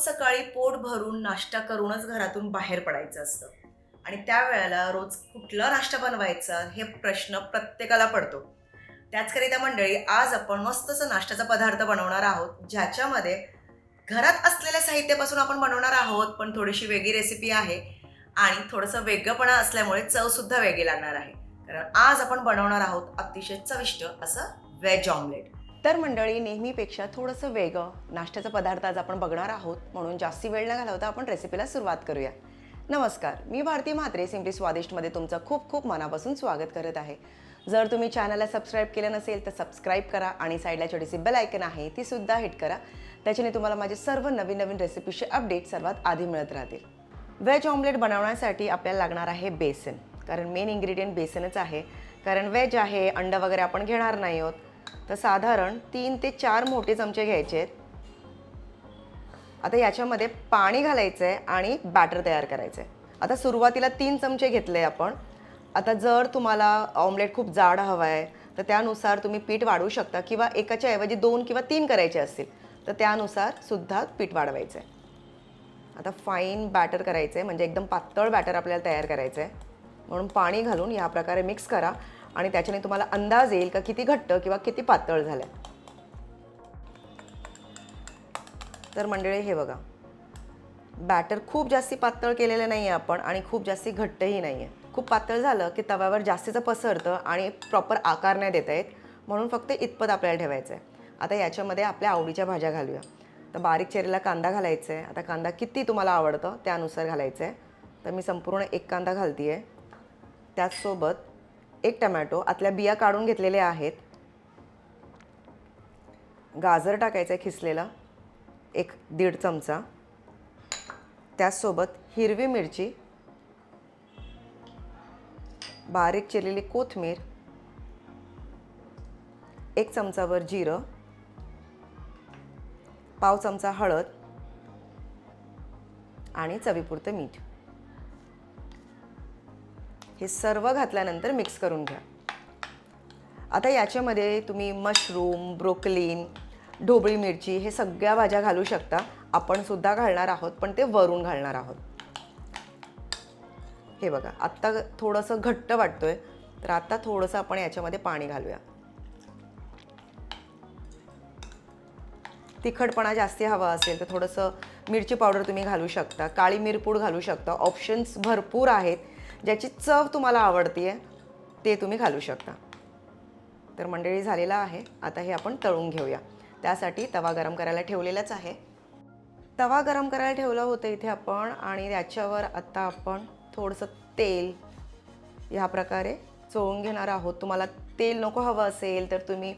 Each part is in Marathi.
सकाळी पोट भरून नाश्ता करूनच घरातून बाहेर पडायचं असतं. आणि त्यावेळेला रोज कुठला नाश्ता बनवायचा हे प्रश्न प्रत्येकाला पडतो. त्याचकरिता मंडळी आज आपण मस्तसं नाश्त्याचा पदार्थ बनवणार आहोत ज्याच्यामध्ये घरात असलेल्या साहित्यापासून आपण बनवणार आहोत पण थोडीशी वेगळी रेसिपी आहे आणि थोडंसं वेगळंपणा असल्यामुळे चवसुद्धा वेगळी लागणार आहे. कारण आज आपण बनवणार आहोत अतिशय चविष्ट असं व्हेज ऑमलेट तर मंडळी नेहमीपेक्षा थोडंसं वेगळं. नाश्त्याचा पदार्थ आज आपण बघणार आहोत. म्हणून जास्ती वेळ न घालवता आपण रेसिपीला सुरुवात करूया. नमस्कार मी भारती म्हात्रे सिम्पली स्वादिष्टमध्ये तुमचं खूप खूप मनापासून स्वागत करत आहे. जर तुम्ही चॅनलला सबस्क्राईब केलं नसेल तर सबस्क्राईब करा आणि साईडला छोटीशी बेल आयकन आहे ती सुद्धा हिट करा. त्याच्याने तुम्हाला माझे सर्व नवीन नवीन रेसिपीचे अपडेट सर्वात आधी मिळत राहतील. व्हेज ऑमलेट बनवण्यासाठी आपल्याला लागणार आहे बेसन. कारण मेन इन्ग्रेडियंट बेसनच आहे. कारण व्हेज आहे अंड वगैरे आपण घेणार नाही आहोत. तर साधारण तीन ते चार मोठे चमचे घ्यायचे आहेत. आता याच्यामध्ये पाणी घालायचं आहे आणि बॅटर तयार करायचं आहे आता सुरुवातीला तीन चमचे घेतले आपण. आता जर तुम्हाला ऑमलेट खूप जाड हवं आहे तर त्यानुसार तुम्ही पीठ वाढवू शकता किंवा एकाच्या ऐवजी दोन किंवा तीन करायचे असतील तर त्यानुसार सुद्धा पीठ वाढवायचं आहे आता फाईन बॅटर करायचं आहे म्हणजे एकदम पातळ बॅटर आपल्याला तयार करायचं आहे म्हणून पाणी घालून या प्रकारे मिक्स करा. आणि त्याच्याने तुम्हाला अंदाज येईल का किती घट्ट किंवा किती पातळ झालं तर मंडळी हे बघा. बॅटर खूप जास्ती पातळ केलेलं नाही आहे आपण आणि खूप जास्ती घट्टही नाही आहे खूप पातळ झालं की तव्यावर जास्तीचं पसरतं आणि प्रॉपर आकार नाही देता येत. म्हणून फक्त इतपत आपल्याला ठेवायचं आहे आता याच्यामध्ये आपल्या आवडीच्या भाज्या घालूया. तर बारीक चेरीला कांदा घालायचा आहे आता कांदा किती तुम्हाला आवडतं त्यानुसार घालायचं आहे तर मी संपूर्ण एक कांदा घालते आहे त्याचसोबत एक टमॅटो आतल्या बिया काढून घेतलेल्या आहेत. गाजर टाकायचं आहे खिसलेला एक दीड चमचा. त्याचसोबत हिरवी मिरची बारीक चिरलेली कोथमीर एक चमचावर जिरं पाव चमचा हळद आणि चवीपुरतं मीठ. हे सर्व घातल्यानंतर मिक्स करून घ्या. आता याच्यामध्ये तुम्ही मशरूम ब्रोकलीन ढोबळी मिरची हे सगळ्या भाज्या घालू शकता. आपण सुद्धा घालणार आहोत पण ते वरून घालणार आहोत. हे बघा आत्ता थोडंसं घट्ट वाटतोय तर आता थोडंसं आपण याच्यामध्ये पाणी घालूया. तिखटपणा जास्ती हवा असेल तर थोडंसं मिरची पावडर तुम्ही घालू शकता काळी मिरपूड घालू शकता. ऑप्शन्स भरपूर आहेत. ज्याची चव तुम्हाला आवडते ते तुम्ही घालू शकता. तर मंडळी झालेला आहे. आता हे आपण तळून घेऊया. त्यासाठी तवा गरम करायला ठेवलेलाच आहे. तवा गरम करायला ठेवलं होतं इथे आपण आणि त्याच्यावर आता आपण थोडंसं तेल ह्या प्रकारे चोळून घेणार आहोत. तुम्हाला तेल नको हवं असेल तर तुम्ही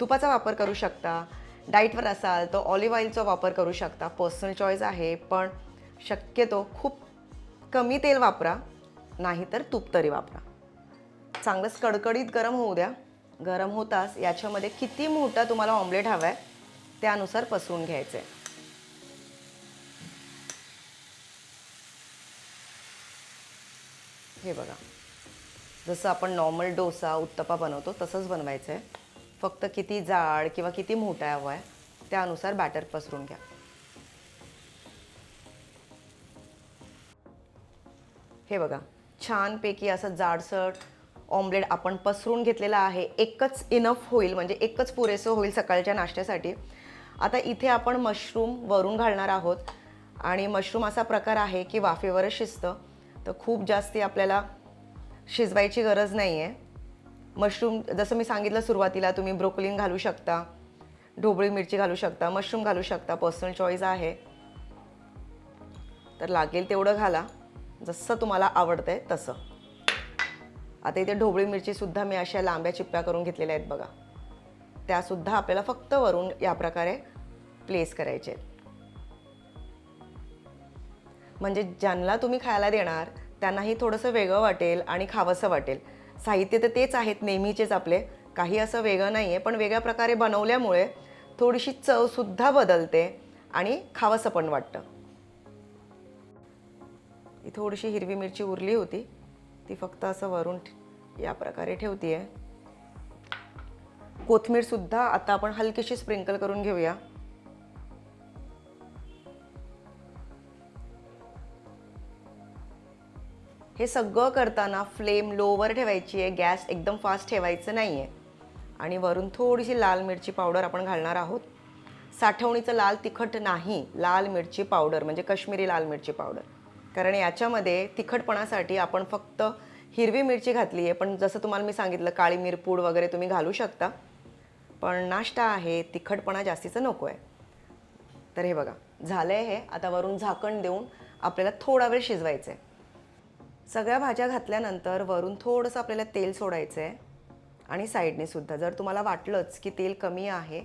तुपाचा वापर करू शकता. डाईटवर असाल तर ऑलिव्ह ऑइलचा वापर करू शकता. पर्सनल चॉईस आहे पण शक्यतो खूप कमी तेल वापरा. नाहीतर तूप तरी वापरा. चांगलंच कडकडीत गरम होऊ द्या. गरम होताच याच्यामध्ये किती मोठा तुम्हाला ऑमलेट हवा आहे त्यानुसार पसरून घ्यायचं आहे हे बघा. जसं आपण नॉर्मल डोसा उत्तपा बनवतो तसंच बनवायचं आहे फक्त किती जाड किंवा किती मोठा हवा आहे त्यानुसार बॅटर पसरून घ्या. हे बघा. छानपैकी असं जाडसट ऑमलेट आपण पसरून घेतलेला आहे. एकच इनफ होईल म्हणजे एकच पुरेसं होईल सकाळच्या नाश्त्यासाठी. आता इथे आपण मशरूम वरून घालणार आहोत. आणि मशरूम असा प्रकार आहे की वाफेवरच शिजतं. तर खूप जास्ती आपल्याला शिजवायची गरज नाही आहे मशरूम जसं मी सांगितलं सुरुवातीला तुम्ही ब्रोकलिन घालू शकता ढोबळी मिरची घालू शकता मशरूम घालू शकता. पर्सनल चॉईस आहे. तर लागेल तेवढं घाला. जसं तुम्हाला आवडतं आहे तसं. आता इथे ढोबळी मिरचीसुद्धा मी अशा लांब्या चिप्प्या करून घेतलेल्या आहेत बघा. त्यासुद्धा आपल्याला फक्त वरून या प्रकारे प्लेस करायचे आहेत. म्हणजे ज्यांना तुम्ही खायला देणार त्यांनाही थोडंसं वेगळं वाटेल आणि खावंसं वाटेल. साहित्य तर तेच आहेत नेहमीचेच आपले. काही असं वेगळं नाही आहे पण वेगळ्या प्रकारे बनवल्यामुळे थोडीशी चवसुद्धा बदलते आणि खावंसं पण वाटतं. ही थोडीशी हिरवी मिरची उरली होती. ती फक्त असं वरून या प्रकारे ठेवती आहे कोथमीरसुद्धा आता आपण हलकीशी स्प्रिंकल करून घेऊया. हे सगळं करताना फ्लेम लोवर ठेवायची आहे गॅस एकदम फास्ट ठेवायचं नाही आहे आणि वरून थोडीशी लाल मिरची पावडर आपण घालणार आहोत. साठवणीचं लाल तिखट नाही. लाल मिरची पावडर म्हणजे कश्मीरी लाल मिरची पावडर. कारण याच्यामध्ये तिखटपणासाठी आपण फक्त हिरवी मिरची घातली आहे. पण जसं तुम्हाला मी सांगितलं काळी मिरपूड वगैरे तुम्ही घालू शकता. पण नाश्ता आहे तिखटपणा जास्तीचं नको आहे. तर हे बघा झालं आहे हे. आता वरून झाकण देऊन आपल्याला थोडा वेळ शिजवायचं आहे सगळ्या भाज्या घातल्यानंतर वरून थोडंसं आपल्याला तेल सोडायचं आहे आणि साईडने सुद्धा. जर तुम्हाला वाटलंच की तेल कमी आहे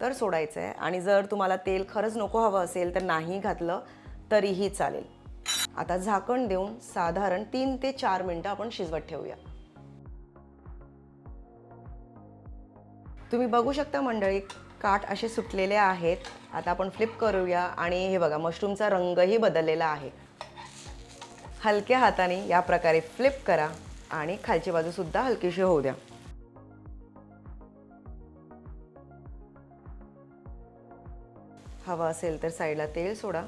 तर सोडायचं आहे आणि जर तुम्हाला तेल खरंच नको हवं असेल तर नाही घातलं तरीही चालेल. आता झाकण देऊन साधारण तीन ते चार मिनटं आपण शिजवत ठेवूया. तुम्ही बघू शकता मंडळी काठ असे सुटलेले आहेत. आता आपण फ्लिप करूया आणि हे बघा मशरूमचा रंगही बदललेला आहे. हलक्या हाताने या प्रकारे फ्लिप करा आणि खालची बाजूसुद्धा हलकीशी होऊ द्या. हवं असेल तर साईडला तेल सोडा.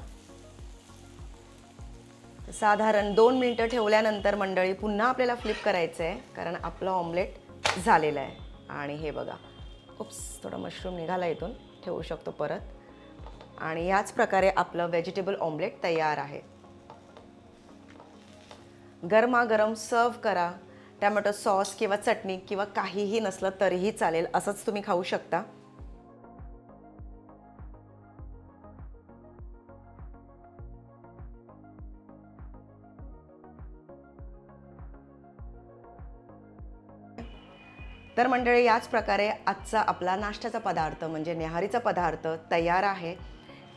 साधारण दोन मिनटं ठेवल्यानंतर मंडळी पुन्हा आपल्याला फ्लिप करायचं आहे कारण आपलं ऑमलेट झालेलं आहे. आणि हे बघा. उप्स थोडा मशरूम निघाला इथून. ठेवू शकतो परत. आणि याच प्रकारे आपलं व्हेजिटेबल ऑमलेट तयार आहे. गरमागरम सर्व करा. टॅमॅटो सॉस किंवा चटणी किंवा काहीही नसलं तरीही चालेल. असंच तुम्ही खाऊ शकता. तर मंडळी याच प्रकारे आजचा आपला नाश्त्याचा पदार्थ म्हणजे न्याहारीचा पदार्थ तयार आहे.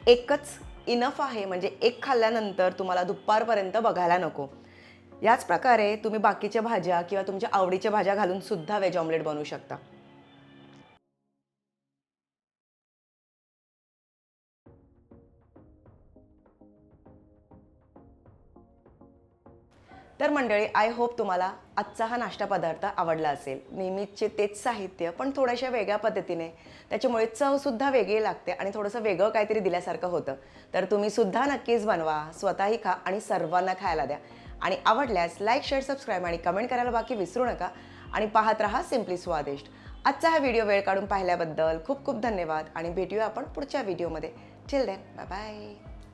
एकच इनफ आहे म्हणजे एक खाल्ल्यानंतर तुम्हाला दुपारपर्यंत बघायला नको. याच प्रकारे तुम्ही बाकीच्या भाज्या किंवा तुमच्या आवडीच्या भाज्या घालून सुद्धा व्हेज ऑमलेट बनवू शकता. तर मंडळी आय होप तुम्हाला आजचा हा नाश्ता पदार्थ आवडला असेल. नेहमीचे तेच साहित्य पण थोड्याशा वेगळ्या पद्धतीने. त्याच्यामुळे चवसुद्धा वेगळी लागते आणि थोडंसं वेगळं काहीतरी दिल्यासारखं होतं. तर तुम्ही सुद्धा नक्कीच बनवा स्वतःही खा आणि सर्वांना खायला द्या. आणि आवडल्यास लाईक शेअर सबस्क्राईब आणि कमेंट करायला बाकी विसरू नका. आणि पाहत राहा सिम्पली स्वादिष्ट आजचा हा व्हिडिओ वेळ काढून पाहिल्याबद्दल खूप खूप धन्यवाद आणि भेटूया आपण पुढच्या व्हिडिओमध्ये टिल देन बाय बाय